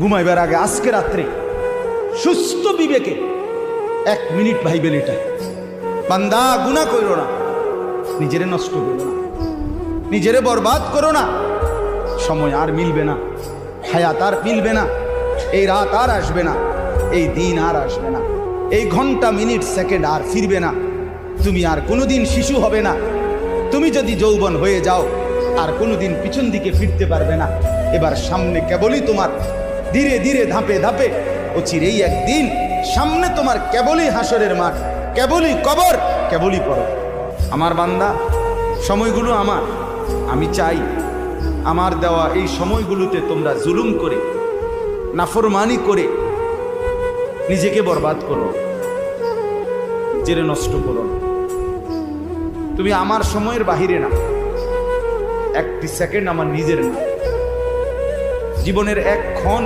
ঘুমাইবার আগে আজকে রাত্রে সুস্থ বিবেকে এক মিনিট ভাইবেন এটা বান্দা গুণা করো না, নিজেরে নষ্ট করো না, নিজেরে বরবাদ করো না, সময় আর মিলবে না, হায়াত আর মিলবে না, এই রাত আর আসবে না, এই দিন আর আসবে না, এই ঘণ্টা, মিনিট, সেকেন্ড আর ফিরবে না, তুমি আর কোনোদিন শিশু হবে না, তুমি যদি যৌবন হয়ে যাও, আর কোনোদিন পিছন দিকে ফিরতে পারবে না, এবার সামনে কেবলই তোমার ধীরে ধীরে ধাপে ধাপে ও চিরেই একদিন সামনে তোমার কেবলই হাসরের মাঠ, কেবলই কবর, কেবলই পর আমার বান্দা, সময়গুলো আমার। আমি চাই আমার দেওয়া এই সময়গুলোতে তোমরা জুলুম করে, নাফরমানি করে নিজেকে বরবাদ করো, জেরে নষ্ট করো তুমি আমার সময়ের বাহিরে না। একটি সেকেন্ড আমার নিজের না। জীবনের এক ক্ষণ